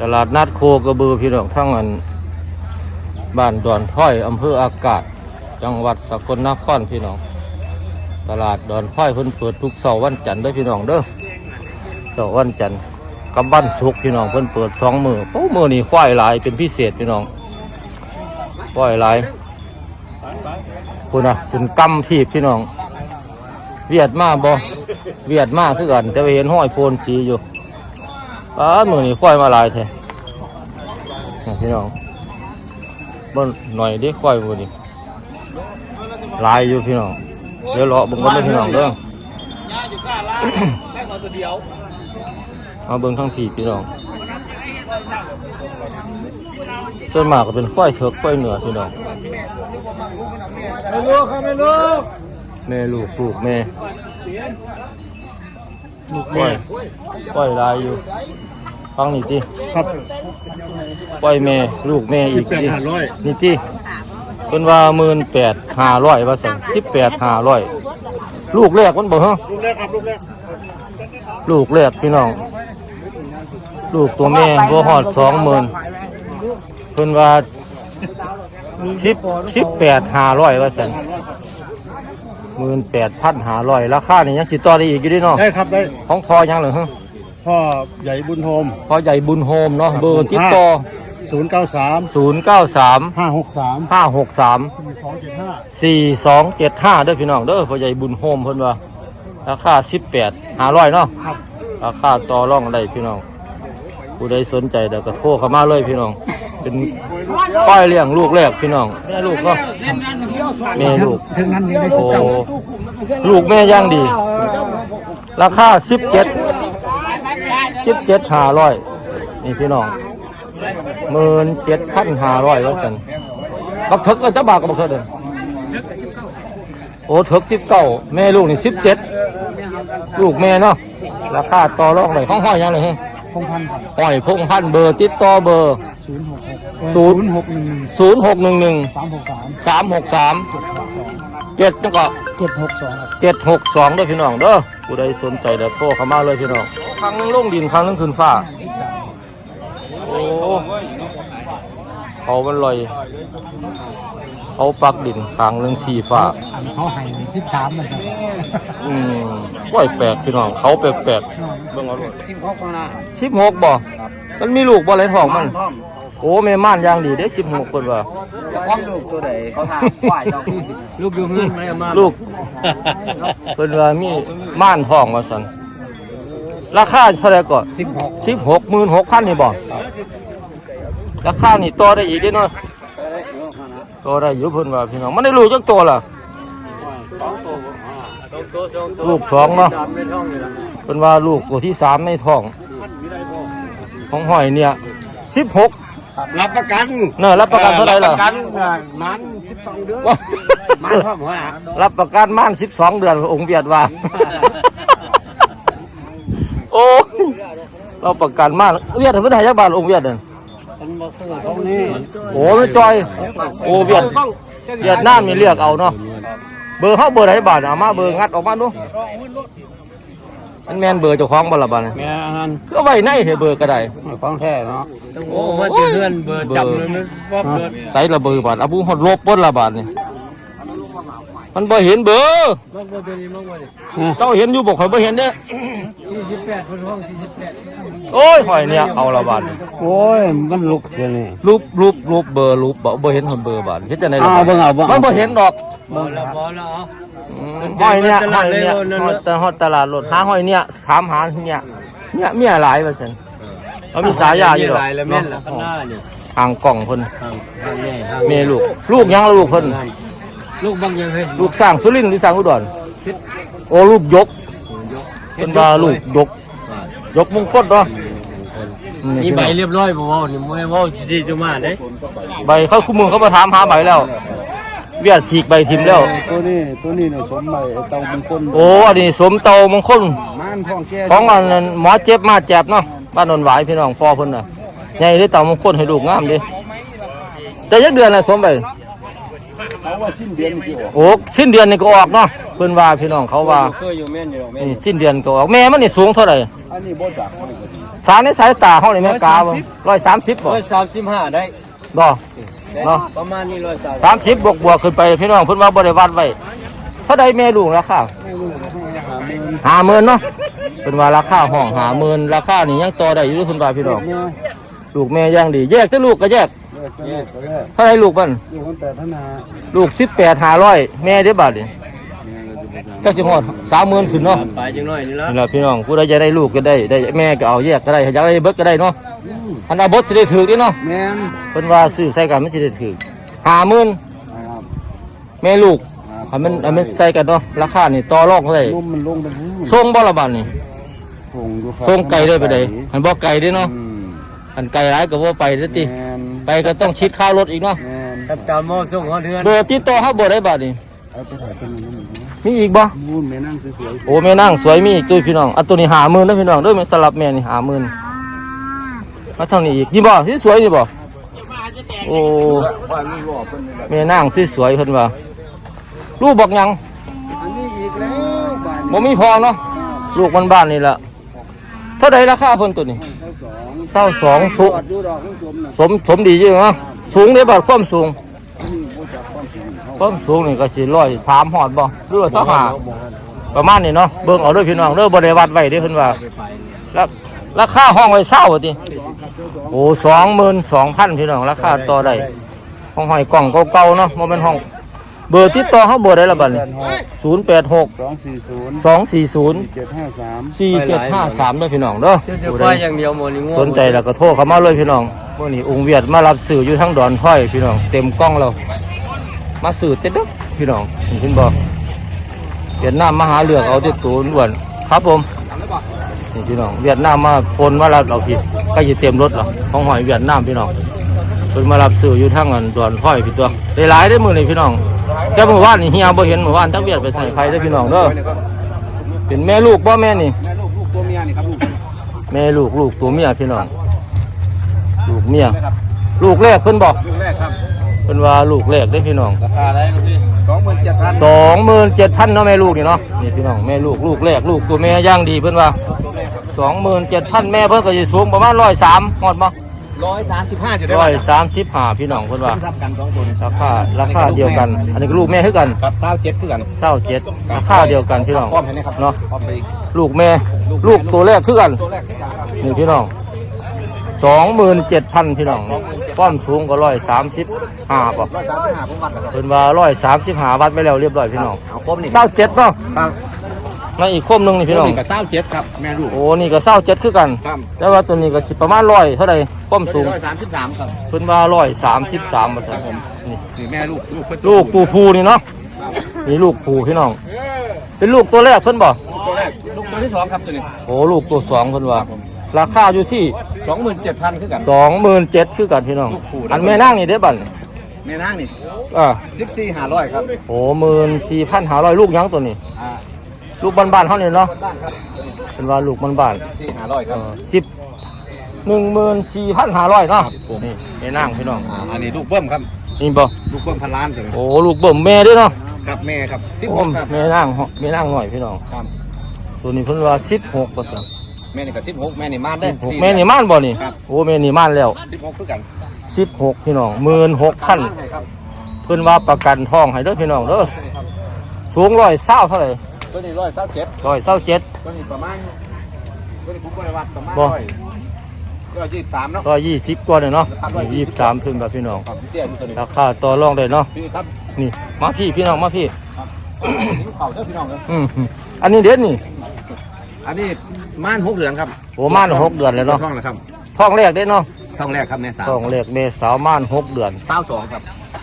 ตลาดนัดโคกระบือพี่น้องทั้งอันบ้านดอนถ้อยอำเภออากาศ จังหวัดสกลนครพี่น้อง ตลาดดอนถ้อยเพิ่นเปิดทุกเสาร์วันจันทร์เด้อพี่น้องเด้อเสาร์วันจันทร์กับวันศุกพี่น้องเพิ่นเปิดสองมือโอ้มือนี่ควายหลายเป็นพิเศษพี่น้องควายหลายคุณนะจนกำทีบพี่น้อง เวียดมาบ่เวียดมาคือกันจะไปเห็นห้อยโพนสีอยู่ ป้าดมือนี่ควายมาหลายแท้นี่พี่น้องเบิ่งหน่อยดิควายมือนี่หลายอยู่พี่น้องเดี๋ยวรอเบิ่งกันเด้อพี่น้องเด้อย่าอยู่ข้าล่างแค่ขอตัวเดียวมาเบิ่งทั้งผีพี่น้องส่วนมากก็เป็นควายเถิกควายเหนือพี่น้องไม่รู้ครับไม่รู้แม่ลูกลูกแม่ ลูกควายควายหลายอยู่ฟังนี่ติครับปล่อยแม่ลูกแม่อีกแปดทีห้าร้อยนี่ที่เป็นว่าหมื่นแปดห้าร้อยว่าสั่งสิบแปดห้าร้อยลูกแรกมันบอกฮะลูกแรกครับลูกแรกลูกแรกพี่น้อง ลูกตัวแม่ก็หอดสองหมื่นเพิ่นว่าสิบสิบแปดห้าร้อยว่าสั่ง หมื่นแปดพันห้าร้อยราคานี่ยังจิตต่อได้อีกอยู่เดิเนาะได้ครับได้ของพอยังเหรอฮะพ่อใหญ่บุญโฮมพอใหญ่บุญโฮมเนาะเบอร์ติดต่อศูนย์เก้าสามศูนย์เก้าสามห้าหกสามห้าหกสามสองเจ็ดห้าสี่สองเจ็ดห้าเด้อพี่น้องเด้อพ่อใหญ่บุญโฮมเพิ่นว่าราคาสิบแปดห้าร้อยเนาะครับราคาต่อรองได้พี่น้องผู้ใดสนใจเดี๋ยวก็โทรเข้ามาเลยพี่น้อง เป็นป้ายเลี้ยงลูกแรกพี่น้องแม่ลูกก็แม่ลูกถึงนั้นนี่ได้โอ้ลูกแม่ย่างดี ราคาสิบเจ็ดสิบเจ็ดห้าร้อยนี่พี่น้องหมื่นเจ็ดพันห้าร้อยว่าสันบักเถิกเอ้ยจะบากกับบักเถิกเด้อโอ้เถิกสิบเก้าแม่ลูกนี่สิบเจ็ดลูกแม่เนาะราคาต่อรองเลยห้องห้อยยังเลยฮะพงพันครับห้อยพงพันเบอร์ติดต่อเบอร์ศูนย์หกหก ศูนย์ศูนย์หกหนึ่งศูนย์หกหนึ่งหนึ่งสามหกสามสามหกสามเจ็ดหกสองเจ็ดจังก็เจ็ดหกสองครับเจ็ดหกสองด้วยพี่น้องเด้อผู้ใดสนใจเดี๋ยวโทรเข้ามาเลยพี่น้องครั้งหนึงลงดินครั้งหนึงขึ้นฟ้าโอ้เขามันลอยเขาปักดินครั้งหนึงสีฟ้าอันเขาให้ทิศสามนะครับอืมก้อยแปลกพี่น้องเขาแปลกแปลกๆเบิ่งเอาด้วยทีมเขาข้างหน้าสิบหกบ่มันมีลูกบ่อะไรท้องมัน โอ้แม่ม่านอย่างดีได้สิบหกคนว่าความลูกตัวใดเขาถามฝ่ายเราลูกอยู่เฮือนไหมมาลูกเพิ่นว่ามีม่านท้องว่าซั่นราคาเท่าไหร่ก่อนสิบหกสิบหกหมื่นหกพันนี่บ่ราคานี่ต่อได้อีกเด้เนาะต่อได้อยู่เพิ่นว่าพี่น้องมันได้ลูกจักตัวล่ะลูกสองเนาะเพิ่นว่าลูกตัวที่สามในท้อง ของหอยเนี่ยสิบหก รับประกันเนอะรับประกันเท่าไหร่ล่ะประกันมันสิบสองเดือนมันพ่อหมอรับประกันม่านสิบสองเดือนองค์เบียดว่า โอ้ยเราประกันม่านเวียดเพิ่นให้จักบาทองค์เวียดนั่นมันบอกคือเขานี่โอ้ไม่จอย โอ้เวียดเวียดนามนี่เรียกเอาเนาะเบอร์เฮาเบอร์ไหนบาทเอามาเบอร์งัดออกมาดู มันแม่นเบอร์เจ้าของบ่ล่ะบาดนี้แม่อันคือเอาไว้ในเถอะเบอร์ก็ได้ของแท้เนาะโอ้ว่าจะเพื่อนเบอร์จำเลยมันว่าเบอร์ใส่ระเบอร์บาทเอาบุฮอดลบเบิ่ละบาทนี่มันบ่เห็นเบอร์ว่าเบอร์ตัวนี้มากกว่าดิเจ้าเห็นอยู่บ่ข่อยบ่เห็นเด้สี่สิบแปดคนห้องสี่สิบแปดโอ้ยหอยเนี่ยเอาละบาทนี่โอ้ยมันลุกเดี๋ยวนี้รูปรูปรูปเบอร์รูปบ่บ่เห็นคนเบอร์บาทเฮ็ดจังได๋ล่ะเอาเบิ่งเอาเบิ่งเอามันบ่เห็นดอกบอลละบอลละอืม หอยเนี่ยตหลาอดยเลยเนี่ยนั่นฮอน่ะดแต่ฮอดตลาดรถหาหอยเนี่ยถามหาเนี่ยเนี่ยเมียหลายว่าซั่นเขามีสายาอยู่ดอกลายแล้วแม่นละข้างหน้านี่ห่างกล่องเพิ่นทางทางใหญ่ทางแม่ลูก ลูกยังละลูกเพิ่นลูกบางยังเฮ้ยลูกสร้างสุรินทร์หรือสร้างอุดรโอ้ลูกยกเพิ่นว่าลูกยก ยกมงคลเนาะอืมีใบเรียบร้อยบ่เว้านี่บ่เว้าจีจุมาเด้ใบเขาคู่มือเขามาถามหาใบแล้ว เวียดฉีกใบทิมแล้ว ตัวนี้ตัวนี้เนี่ยสมใบไอ้เตาเป็นคนโอ้อันนี้สมเตามงคลม่านพ่องแก่ของอันนั้นหมอเจ็บมาแจ็บเนาะบ้านนนหวายพี่น้องพ่อเพิ่นน่ะใหญ่ได้เตามงคลให้ลูกงามดิแต่ยักเดือนละสมไปเขาว่าสิ้นเดือนสิออกโอ้สิ้นเดือนนี่ก็ออกเนาะเพิ่นว่าพี่น้องเขาว่าเคยอยู่แม่นอยู่ดอกแม่นี่สิ้นเดือนก็ออกแม่มันนี่สูงเท่าไหร่อันนี้บ่จักสารในสายตาเฮานี่แม่กาบ่ร้อยสามสิบบ่ร้อยสามสิบห้าได้บ่ เนาะประมาณนี้ร้อยสามสามสิบบวกบวกขึ้นไปพี่น้องเพิ่นว่าบ่ได้วัดไว้เท่าใดแม่ลูกราคาให้ลูกให้หาเงินห้าหมื่นเนาะเพิ่นว่าราคาห้องห้าหมื่นราคานี่ยังต่อได้อยู่เพิ่นว่าพี่น้องแม่ลูกแม่ย่างดี แยกแต่ลูกก็แยกแรกก็แรกก็แรกเท่าไหรลูกมันลูกคนแต่พัฒนาลูกสิบแปดห้าร้อยแม่ได้บาทนี่แม่เราจะไปทำก็สิฮอดสามหมื่นขึ้นเนาะไปจังหน่อยนี่ละนี่ล่ะพี่น้องผู้ใดจะได้ลูกก็ได้ได้แม่ก็เอาแยกก็ได้อยากได้เบิดก็ได้เนาะ อันอาบดสิได้ถือเด้เนาะแม่นเพิ่นว่าซื้อใส่กันมันสิได้ถือห้าหมื่นครับแม่ลูกอันมันอันมันใส่กันเนาะราคานี่ต่อรองได้ลมมันลงไปหูส่งบ่ละบาทนี่ส่งอยู่ครับส่งไกลได้ไปได้อันบ่ไกลเด้เนาะอืมอันไกลหลายก็บ่ไปเด้อติแม่นไปก็ต้องชิดค่ารถอีกเนาะแม่นกับตามหมอส่งเขาเดือนเบอร์ติดต่อเฮาบ่ได้บาทนี่เอาไปถ่ายเป็นอย่างนี้มีอีกบ่มูนแม่นั่งสวยโอ้แม่นั่งสวยมีอีกตุ้ยพี่น้องอันตัวนี้หาหมื่นนะพี่น้องเด้วยแม่สลับแม่นี่หาหมื่น มาท่านี้อีกนี่บ่ที่สวยนี่บ่โอ้ๆว่าลูกหล่อเพิ่นนี่แหละแม่นั่งสวยเพิ่นว่าลูกบอกยังบ่มีพอเนาะลูกมันบ้านนี่ละเท่าใดราคาเพิ่นตัวนี้เศร้าสองสุจอดดูดอกทั้งสมสมดีอยู่เนาะสูงเด้บาดความสูงความสูงความสูงนี่ก็สิร้อยสามหอดบ่หรือว่าสักหาประมาณนี้เนาะเบิ่งเอาด้อพี่น้องเด้อบ่ได้วัดไว้เด้อเพิ่นว่าแล้วราคาห้องไว้เศร้าติ โอ้สองหมื่นสองพันพี่น้องราคาต่อได้ห้องหอยกล่องเก่าๆเนาะโมเป็นห้อง เบอร์ติดต่อเขาเบอร์ได้ละบัดนี้ศูนย์แปดหกสองสี่ศูนย์สองสี่ศูนย์เจ็ดห้าสามสี่เจ็ดห้าสามด้วยพี่น้องเด้อเจ้าผู้ไฟใดอย่างเดียวหมดนี่ง่วงสนใจแล้วก็โทรเข้ามาเลยพี่น้องพวกนี้องค์เวียดมารับสื่ออยู่ทั้งดอนถ้อยพี่น้องเต็มกล้องเรามาสื่อเต็ดเด้อพี่น้องเห็นขึ้นบอกเวียดนามมาหาเลือกเอาที่ตูนอ้วนครับผม นี่พี่น้องเวียดนามมาพนมารับเอาผิดก็จะเต็มรถหรอของหอยเวียดนามพี่น้องเพิ่นมารับซื้ออยู่ทางอันดอนค่อยพี่ตัวได้หลายได้อมื้อนี้พี่น้องแต่เมื่อวานนี่เฮียบ่เห็นเมื่อวานทักเวียดไปใส่ไผเด้อพี่น้องเด้อเป็นแม่ลูกบ่แม่นี่แม่ลูกลูกตัวเมียนี่ครับลูกแม่ลูกลูกตัวเมียพี่น้อง ลูกเมียลูกแรกเพิ่นบอกลูกแรกครับเพิ่นว่าลูกแรกเด้อพี่น้องราคาอะไรครับพี่สองหมื่นเจ็ดพัน27,000เนาะแม่ลูกนี่เนาะนี่พี่น้องแม่ลูกลูกแรกลูกตัวแม่ย่างดีเพิ่นว่า 27,000แม่เพิ่นก็สิสูงประมาณ103ฮอดบ่ร้อยสามสิบห้าจะได้ว่า135พี่น้องเพิ่นว่าทับกันสองตัวนี่ราคาราคาเดียวกัน อันนี้ก็ลูกแม่คือกันกับเท้าเจ็ดเพื่อนเศร้าเจ็ดราคาเดียวกันพี่น้องป้อมเห็นไหมครับเนาะป้อมไปลูกแม่ลูกตัวแรกคือกันตัวแรกที่สามครับนี่พี่น้องสองหมื่นเจ็ดพันพี่น้องป้อมสูงก็ร้อยสามสิบห้าป่ะร้อยสามสิบห้าผมวัดแล้วครับเป็นว่าร้อยสามสิบห้าวัดไปแล้วเรียบร้อยพี่น้องเอาคมนี่เศร้าเจ็ดเนาะ ครับแล้วอีกคมหนึงนี่พี่น้องกับเท้าเจ็ดครับ แม่ลูก โอ้ นี่ก็เศร้าเจ็ดคือกัน ครับ แต่ว่าตัวนี้ก็สิประมาณร้อยเท่าไหร่ป้อมสูงร้อยสามสิบสามครับ เพิ่นว่าร้อยสามสิบสามเปอร์เซ็นต์นี่นี่แม่ลูก ลูกเพิ่นลูกปูฟูนี่เนาะ นี่ลูกปูพี่น้อง เป็นลูกตัวแรกเพิ่นบอกตัวแรกลูกตัวที่สองครับตัวนี้ โอ้ ลูกตัวสองเพิ่นว่า ราคาอยู่ที่สองหมื่นเจ็ดพันคือกัน สองหมื่นเจ็ดคือกันพี่น้องลูกปู่อันแม่นั่งนี่เด้อบันแม่นางนี่อ่าสิบสี่ห้าร้อยครับ โอ้หมื่นสี่พันหาร้อยลูกหยังตัวนี้ อ่า ลูกบ้านๆเขานี่เนาะบ้านครับเป็นว่าลูกบ้านสี่ห้าร้อยครับๆสิบหนึ่งหมื่นสี่พันหาร้อยเนาะครับผมนี่แม่นั่งพี่น้องอ่าอันนี้ลูกเบิ้มครับ นี่บ่ลูกเบิ้มพันล้านตัวนี้โอ้ลูกเบิ่มแม่เด้วยเนาะครับแม่ครับสิบโอ้หกครับแม่นั่งเหาะแม่นั่งหน่อยพี่น้องครับตัวนี้เพิ่นว่าสิบหกเปอร์เซ็นต์แม่นี่ก็สิบหกแม่นี่มาได้แม่นี่ม่านบ่นี่ครับโอ้แม่นี่ม่านแล้วสิบหกคือกันสิบหกพี่น้องหมื่นหกพันให้ครับเพิ่นว่าประกันทองให้เด้อพี่น้องเด้อสูงร้อยเศร้าเท่าไหร่ ตัวนี้ร้อยเก้าเจ็ดร้อยเศร้าเจ็ดตัวนี้ประมาณตัวนี้ผมบริวัติประมาณบ่ร้อยร้อยยี่สิบสามเนาะร้อยยี่สิบกว่าเลยเนาะครับยี่สิบสามขึ้นแบบพี่น้องครับพี่เตี้ยมีตัวนี้ราคาต่อรองได้เนาะพี่ครับนี่มาพี่พี่น้องมาพี่ครับนิ้วเข่าเด้อพี่น้องครับอืมอันนี้เด็ดนี่ อันนี้ม่านหกเหลืองครับโอ้ม่านหกเดือนเลยเนาะท้องนะครับท้องแรกเด็ดเนาะท้องแรกครับแม่สาวท้องแรกเมษาวม่านหกเดือนสาวสองครับ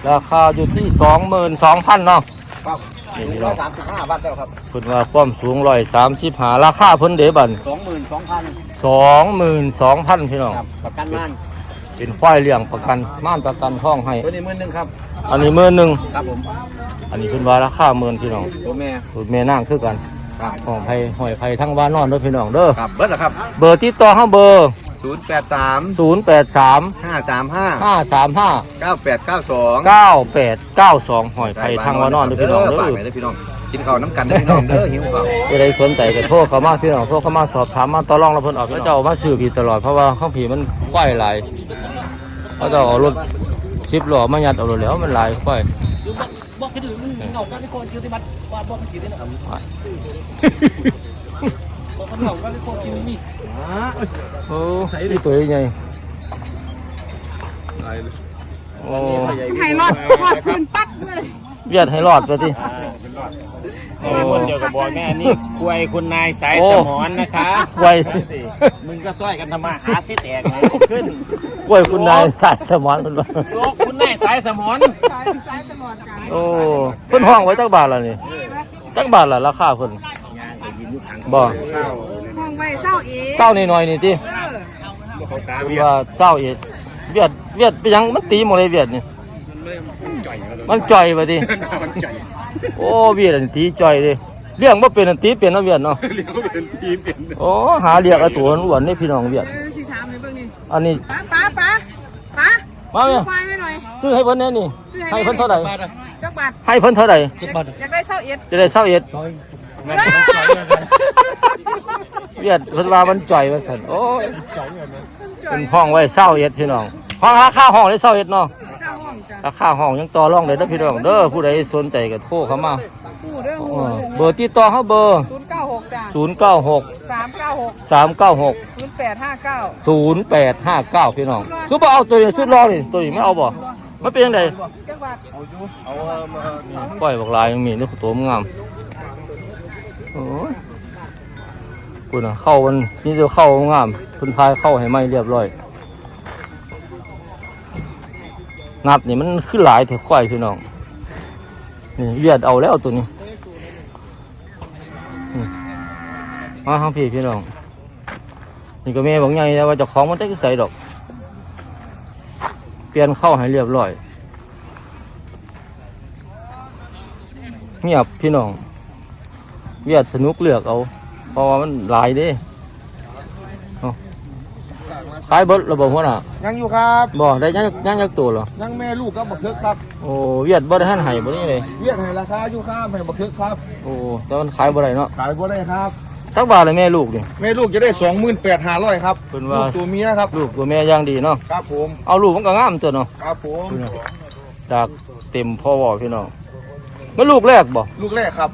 ราคาอยู่ที่สองหมื่นสองพันเนาะครับ นี่พี่น้ร้อองยสามสิบห้าบาทแล้วครับเพิ่นว่าความสูงร้อยสามสิบหาราคาเพิ่นเดบันสองหมื่นสองพันสองหมื่นสองพันพี่น้อง ครับประกันม่านเป็นควายเลี้ยงประกันม่านประกันท้องให้ ตัวนี้หมื่นหนึ่งครับ อันนี้หมื่นหนึ่งครับผมอันนี้เพิ่นว่าราคาหมื่นพี่น้องตัวแม่ตัวแม่นางคือกันครับของไผหอยไผทั้งบ้านนอนเด้อพี่น้องเด้อ ครับเบิร์ดเหรอครับเบอร์ติดต่อเฮาเบอร์ ศูนย์แปดสามศูนย์แปดสามห้าสามห้าห้าสามห้าเก้าแปดเก้าสองเก้าแปดเก้าสองหอยไทยทางวานอนด้วยพี่น้องฝากเด้อไว้ด้วยพี่น้อง กินข้าวน้ำกันเด้อพี่น้องเด้อหิวข้าวจะได้สนใจก็โทรเข้ามาพี่น้องโทรเข้ามาสอบถามมาต่อรองแล้วเพิ่นออกแล้วเจ้ามาซื้อผีตลอดเพราะว่าข้างผีมันควายหลายเขาจะเอารถสิบล้อมายัดเอารถแล้วมันหลายควายบอกให้ดูมึงเอากันที่คนคิวที่มัดว่าบอกให้คิวที่นะครับ โอ้นี่ตัวใหญ่โอ้ให้รอดรอดพื้นปักเลยเวียดให้รอดไปที่ไอ้คนเดียวกับบอกแม่นี่ควยคุณนายสายโอ้สมอนนะคะไวมึงก็ซ้อยกันทำมาหาสิแตกไงขึ้นกล้วยคุณนายสายสมอนเพิ่นว่าโลกคุณนายสายสมอนสายสายตลอดกาลโอ้เพิ่นห้องไว้จักบาทล่ะนี่จักบาทล่ะราคาเพิ่น บ่ห้องไว้เศร้าเองเศร้านิดหน่อยนี่ติเออเพิ่นว่าเศร้าอีกเวียดเวียดเป็นหยังมันตีหมดเลยเวียดนี่มันจ่อยว่าติโอ้เวียดอันตีจ่อยเด้เลี้ยงบ่เป็นอันตีเป็นเนาะเวียดเนาะเลี้ยงบ่เป็นตีเป็นโอ้หาเรียกเอาตัวอ้วนๆนี่พี่น้องเวียดเออสิถามเลยเบิ่งนี่อันนี้ป้าป้าป้าป้ามาแม่ซื้อควายให้หน่อยซื้อให้เพิ่นแน่นี่ซื้อให้ให้เพิ่นเท่าไหร่จักบาทให้เพิ่นเท่าไหร่อยากได้เศร้าเอ็ดจะได้เศร้าเอ็ด เวียดเพิ่นว่ามันจ่อยว่าซั่นโอ้ยจ่อเป็ยนห้องไว้เศร้าเอ็ดพี่น้องห้องราคาห้องได้เศร้าเอ็ดเนาะข้าวห้องจ้ะราคาห้องยังต่อรองได้เด้อพี่น้องเด้อผู้ใดสนใจก็โทรเข้ามาคู่เด้อเอหูอเบอร์ติดต่อเฮาเบอร์ศูนย์เก้าหกจ้ะ096สามเก้าหก396ศูนย์แปดห้าเก้า0859พี่น้องคือบ่เอาตัวนี้สุดรอนี่ตัวนี้ไม่เอาบ่มันเป็นจังไดจักบาทปล่อยบักลายยังมีนี่ตัวมันงาม โอ้ยกูน่ะเข้ามันนี่เดี๋ยวเข้างามคนทายเข้าให้ไหมเรียบร้อยนับนี่มันขึ้นหลายเถอะควายพี่น้อง นี่เวียดเอาแล้วตัวนี้มาข้างพี่พี่น้อง นี่ก็แม่บอกไงแต่ว่าจ้าของมันจะใส่ดอก เปลี่ยนเข้าให้เรียบร้อยเงียบพี่น้อง เวียดสนุกเลือกเอาเพราะว่ามันหลายเด้เอาขายเบิดระบบหัวหน้ายังอยู่ครับบ่ได้ยังยังยักตัวเหรอยังแม่ลูกก็บักเทิกครับโอ้เวียดบ่ได้หันไห้บ่นี่เลยเรียกให้ราคาอยู่ครับให้บักเทิกครับโอ้แต่มันขายบ่ได้เนาะขายบ่ได้ครับจักบาทเลยแม่ลูกนี่แม่ลูกจะได้สองหมื่นแปดห้าร้อยครับเพิ่นลูว่ากตัวเมียครับลูกตัวแม่ย่างดีเนาะครับผมเอาลูกมันก็งามตัวเนาะครับผมดากเต็มพ่อวอพี่น้องมันลูกแรกบ่ลูกแรกครับ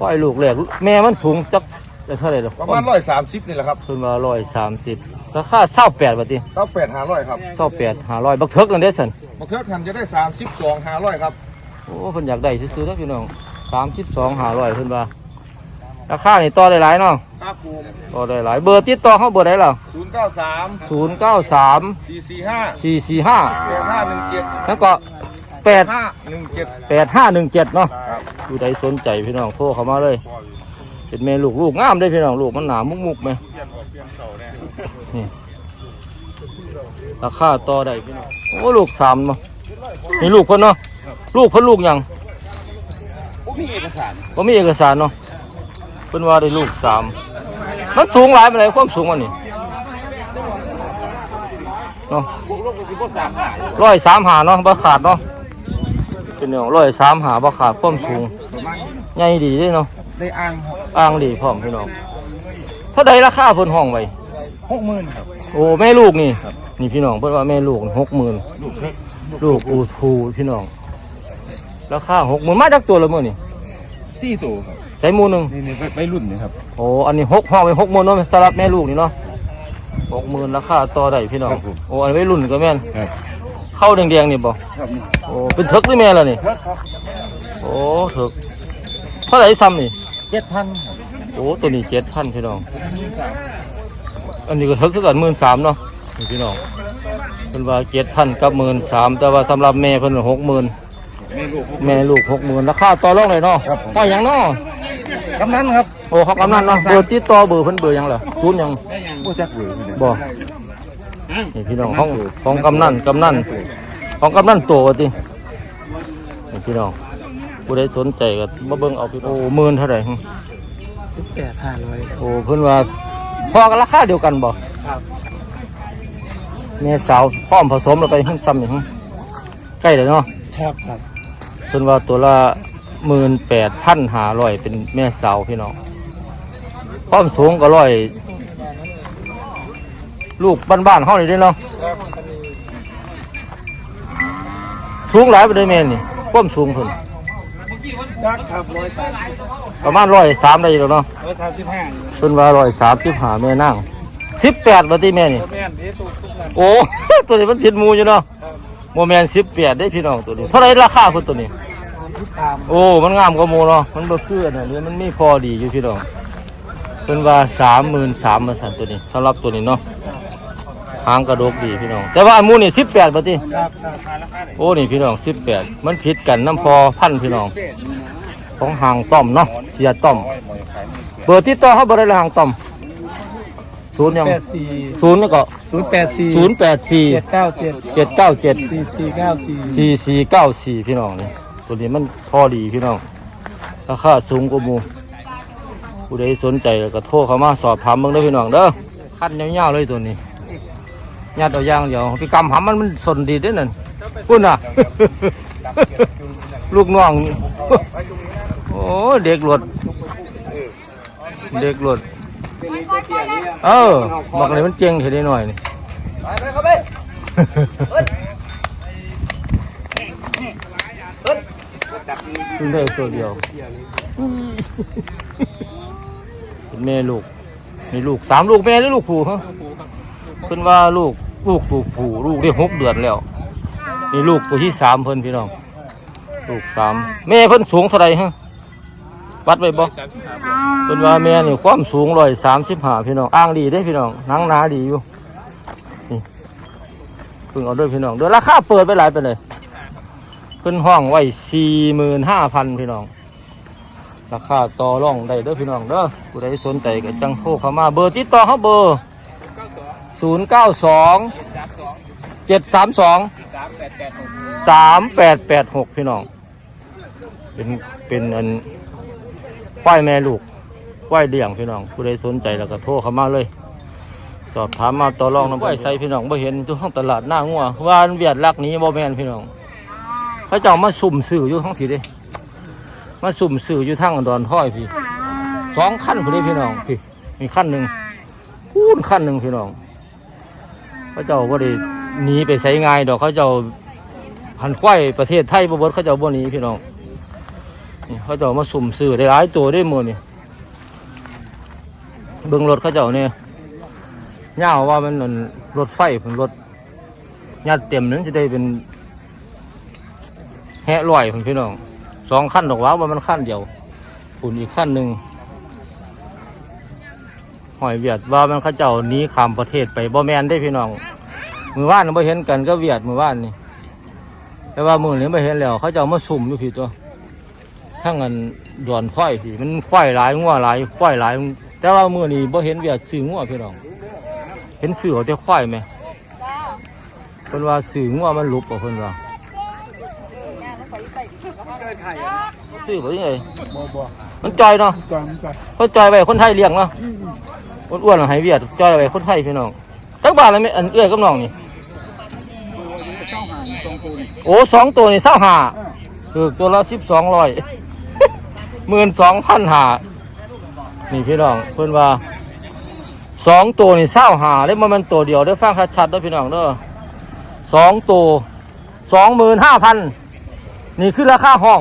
ปล่อยลูกแรกแม่มันสูงจักจะเท่าไหร่ดอกประมาณร้อยสามสิบนี่แหละครับเพิ่นว่า130ราคา28บาทติเก้าแปดห้าร้อยครับ28 500บักเทิกนั่นเด้ซั่นบักเทิกคันจะได้สามสิบสองห้าร้อยครับโอ้เพิ่นอยากได้ซื้อๆแล้วพี่น้องสามสิบสองหาร้อยเพิ่นว่าราคานี่ต่อได้หลายเนาะครับผมต่อได้หลายเบอร์ติดต่อเขาเบอร์ไหนล่ะศูนย์เก้าสามศูนย์เก้าสามสี่สี่ห้าสี่สี่ห้าแปดห้าหนึ่งเจ็ดแล้วก็ แปดห้าหนึ่งเจ็ดแปดห้าหนึ่งเจ็ดเนาะครับผู้ใดสนใจพี่น้องโทรเข้ามาเลย เป็นแม่ลูกลูกงามเลยพี่น้องลูกมันหนามุกมุกๆไหมนี่ราคาต่อได้พี่น้องโอ้ลูกสามเนาะนี่ลูกเพิ่นเนาะลูกเพิ่นลูกหยังผมมีเอกสารก็มีเอกสารเนาะเพิ่นว่าได้ลูกสามมันสูงหลายไปไหนใดความสูงมันนี่เนาะพวกลูกก็คือพวกสามหาร้อยสามหาเนาะบ่ขาดเนาะ เป็นเนาะร้อยสามหาบ่ขาดความสูงใหญ่ดีเด้เนาะได้อ่างครับอ้างดีพร้อมพี่น้องเท่าใดราคาเพิ่นห้องไว้หกหมื่นครับ โอ้แม่ลูกนี่นี่พี่น้องเพิ่นว่าแม่ลูกหกหมื่นลูกเทิกลูกอูทูพี่น้องราคาหกหมื่นมาจากตัวละมื้อนี่สี่ตัวครับใส่หมูหนึงนี่นี่ไปรุ่นนี่ครับโอ้อันนี้หกห้องเป็นหกหมื่นเนาะสำหรับแม่ลูกนี่เนาะหกหมื่นราคาต่อได้พี่น้องครับผมโอ้อันนี้รุ่นก็แม่นครับ เข้าแดงๆนี่บ่ครับนี่โอ้เป็นเถิกหรือแม่ล่ะนี่เทิกครับโอ้เถิกเท่าไหร่ซ้ำนี่เจ็ดพันโอ้ตัวนี้เจ็ดพันพี่น้อง อันนี้ก็เถิกคือกันหมื่นสามเนาะนี่พี่น้องเป็นว่าเจ็ดพันกับหมื่นสามแต่ว่าสำหรับแม่เพิ่นหกหมื่นแม่ลูกแม่ลูกหกหมื่นราคาต่อรองเลยเนาะครับผมต่อหยังเนาะกำนันครับโอ้เขากำนันเนาะเบอร์ติดต่อเบอร์เพิ่นเบอร์หยังเหรอศูนย์หยังโอ้จักเวอร์บ่ นี่พี่น้องของของกำนันกำนันของกำนันโตว่าตินี่พี่น้องผู้ใดสนใจก็มาเบิ่งเอาพี่โอ้หมื่นเท่าไหร่หึสิบแปดห้าร้อยโอ้เพิ่นว่าพอกันราคาเดียวกันบ่ครับแม่สาวพร้อมผสมแล้วไปหึซ้ำนี่หึใกล้แล้วเนาะครับครับเพิ่นว่าตัวละหมื่นแปดพันหาร้อยเป็นแม่สาวพี่น้องความสูงก็ร้อย ลูกบ้านๆเขาเลยเด้เนาะสูงหลายไปเลยแม่นี่ความสูงเพิ่นจักครับร้อยสามประมาณร้อยสามได้อยู่แล้วเนาะร้อยสามสิบห้าเพิ่นว่าร้อยสามสิบหาแม่นั่งสิบแปดบัดนี้แม่นี่ แม่นเด้ตุกทุกนั้นโอ้ ตัวนี้มันผิดหมูอยู่เนาะโมแมนสิบแปดได้พี่น้องตัวนี้เท่าไหรราคาคุณตัวนี้ที่ตามโอ้ มันงามกว่าหมูเนาะ มันบ่คืออันนั้นเลยมันมีพอดีอยู่พี่น้องเป็นว่าสามหมื่นสามมาสั่นตัวนี้สำหรับตัวนี้เนาะ หางกระดกดีพี่น้อง แต่ว่าอันหมูนี่สิบแปดบัดนี้ครับครับโอ้นี่พี่น้องสิบแปดมันผิดกันน้ำพอพันพี่น้อง ของหางต้อมเนาะเสียต้อม เบอร์ติดต่อเขาบ่ได้ละหางต้อมศูนย์ยังแปดสี่ศูนย์แล้วก็ศูนย์แปดสี่ศูนย์แปดสี่เจ็ดเก้าเจ็ดเจ็ดเก้าเจ็ดสี่สี่เก้าสี่สี่สี่เก้าสี่พี่น้องนี่ตัวนี้มันพอดีพี่น้องราคาสูงกว่าหมูผู้ใดสนใจก็โทรเข้ามาสอบถามเบิ่งเด้อพี่น้องเด้อคันยาวๆเลยตัวนี้ ยัดเอาอย่างเดียวพี่กำหำมันมันสนดีด้อนั่นพุ่นน่ะ ลูกน้อง โอ้เด็กหลวดเด็กหลวดเออบอกเลยมันเจียงเห็นได้หน่อยนี่ไปไปครับเพิ่งได้ตัวเดียวเป็นแม่ลูกมีลูกสามลูกแม่หรือลูกผู้ฮะ เพิ่นว่าลูกลูกลูกผู้ลูกได้หกเดือนแล้วนี่ลูกตัวที่สามเพิ่นพี่น้องลูกสามแม่เพิ่นสูงเท่าไหร่ฮะวัดไว้บ่เพิ่นว่าแม่นี่ความสูงร้อยสามสิบห้าพี่น้องอ้างดีได้พี่น้องหนังหนาดีอยู่นี่เพิ่งเอาด้วยพี่น้องเดี๋ยวราคาเปิดไปหลายไปเลยเพิ่นห้องไว้สี่หมื่นห้าพันพี่น้องราคาต่อรองได้เด้อพี่น้องเด้อผู้ใดสนใจก็จังโทรเข้ามาเบอร์ติดต่อเขาเบอร์ ศูนย์เก้าสองเจ็ดสามสองสามแปดแปดหกพี่น้อง เป็นเป็นอันควายแม่ลูกควายเลี้ยงพี่น้อง ผู้ใดสนใจแล้วก็โทรเข้ามาเลย สอบถามมาต่อรองน้ำควายใส่พี่น้องบ่เห็นทุกห้องตลาดหน้างัวว่านเวียดลักนี้บ่แม่นพี่น้องเขาเจ้ามาสุ่มสื่ออยู่ทั้งผีเด้มาสุ่มสื่ออยู่ทางดอนห้อยพี่สองขั้นพี่เด้พี่น้องพี่มีขั้นหนึ่งพูนขั้นหนึ่งพี่น้อง เขาเจ้าบ่ได้หนีไปใส่ง่ายดอกเขาเจ้าหันควายประเทศไทยบ่เบิดเขาเจ้าบ่หนีพี่น้องนี่เขาเจ้ามาสุ่มสื่อได้หลายตัวได้หมดนี่เบิ่งรถเขาเจ้าเนี่ยย่าว่ามันนั่นรถไฟเป็นรถยัดเต็มนั้นจะได้เป็นแหะลอยผมพี่น้องสองขั้นดอกว้าวว่ามันขั้นเดียวปุ่นอีกขั้นหนึ่ง หอยเวียดว่ามันเข้าเจ้าหนี้ข้ามประเทศไปบ่แมนได้พี่น้องมือว่านบ่เห็นกันก็เวียดมือว่านนี่แต่ว่ามือนี้ไม่เห็นแล้ว เขาเจ้ามาสุ่มอยู่พี่ตัวทั้งอันดอนควายพี่มันควายหลายงัวหลายควายหลาย แต่ว่ามือนี้บ่เห็นเวียดซื้องัวพี่น้อง เห็นซื้อเอาแต่ควายไหมเพิ่นว่าซื้องัวมันหลุบอะเพิ่นว่าซื้อไปยังไงบ่บ่มันจอยเนาะจอยจอยเขาจอยไปคนไทยเลี้ยงเนาะ อ้วนๆหายเวียดจอยไปคนไทยพี่น้องทั้งบ้านเลยไหมอันเอื้อยกับน้องนี่เจ้าหางตรงปูนโอ้สองตัวนี่เศร้าหาคือตัวละสิบสองร้อยหมื่นสองพันหานี่พี่น้องเพื่อนว่าสองตัวนี่เศร้าหาได้มามันตัวเดียวได้อฟังชัดๆด้อพี่น้องเด้อสองตัวสองหมื่นห้าพันนี่คือราคาห้อง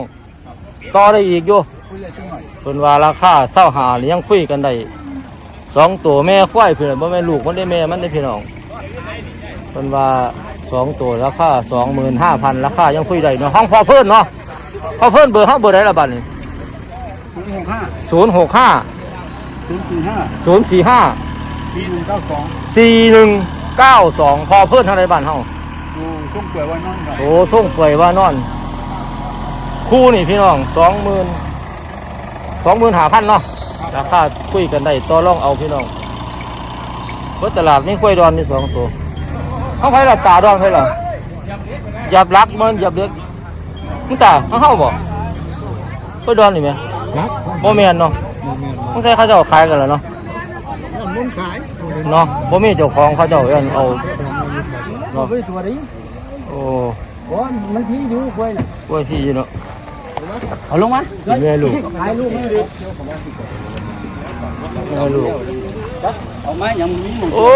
ต่อได้อีกอยู่คุยอะไรจังหน่อยเพิ่นว่าราคาเศร้าหานี่ยังคุยกันได้ สองตัวแม่ควายเพิ่นบ่แม่ลูกมันได้แม่มันได้พี่น้องเพิ่นว่าสองตัวราคาสองหมื่นห้าพันราคายังคุยได้เนาะห้องพอเพิ่นเนาะพอเพิ่นเบอร์ห้องเบอร์ไหนละบัดนี้ศูนย์หกห้าศูนย์หกห้าศูนย์สี่ห้าศูนย์สี่ห้าปีหนึ่งเก้าสองสี่หนึ่งเก้าสองพอเพิ่นเท่าไรบ้านเฮาดูช่งเกลือไว้นั่นครับโอ้ส่งเปื่อยว่านอน คู่นี่พี่น้องสองหมื่นสองหมื่นห้าพันเนาะ ราคาคุยกันได้ต่อรองเอาพี่น้องเบิดตลาดนี่กล้วยดอนมีสองตัวเอาไผละตาดอนไผละหยับรักมันหยับเล็กมึงตาเอาเฮาบ่กล้วยดอนนี่ไหมครับบ่แม่นเนาะโมเมนต์มึงใส่เขาเจ้าขายกันแล้วเนาะนั่นมุ่งขายโมเมนต์เนาะบ่มีเจ้าของเขาเจ้าเอิ้นเอาเนาะเฮ้ยตัวนี้โอ้โอ้มันพี่อยู่คุยกล้วยพี่อยู่เนาะ เอาลงมาแม่ลูกถ่ายรูปให้ดิแม่ลูกเอาไม้ยังมีหมุนโอ้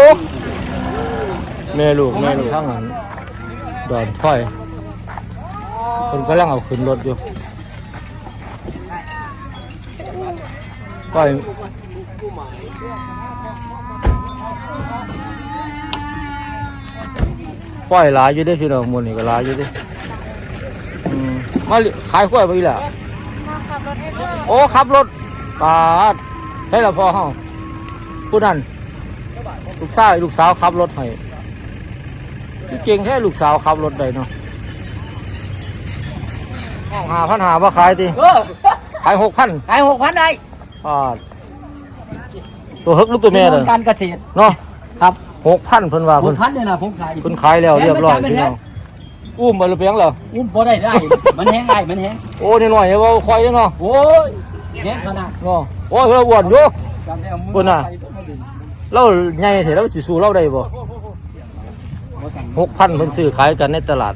แม่ลูกแม่ลูกทั้งนั้นดอนถ้อยคนกำลังเอาขึ้นรถอยู่ก้อยก้อยหลายอยู่เด้พี่น้องหมูลนี่ก็หลายอยู่เด้อืม มาลิขายกล้วยไปอีหล่ะโอ้ขับรถปาดใช่ละพ่อเฮาผู้นั้นลูกสาวลูกสาวขับรถให้ที่เก่งแค่ลูกสาวขับรถได้เนาะหาพันหาว่าขายติเออขายหกพันขายหกพันได้อ่าตัวฮึกลูกตัวแม่เลยการเกษตรเนาะครับหกพันเพิ่นว่าหเพิ่กนพันเนี่ยนะผมขายเพิ่นขายแล้วเรียบร้อยพี่น้อง อุ้มมาหรือเปล่าเหรออุ้มพอได้ได้ มันแห้งได้มันแห้งโอ้นี่หน่อยว่าคอยเนาะโอ้ยแห้งขนาดเนาะโอ้ยเพิ่นอ้วนอยู่จำได้เอามือคนน่ะเราใหญ่เถอะเราสิสู้เราได้บ่หกพันเพิ่นซื้อขายกันในตลาด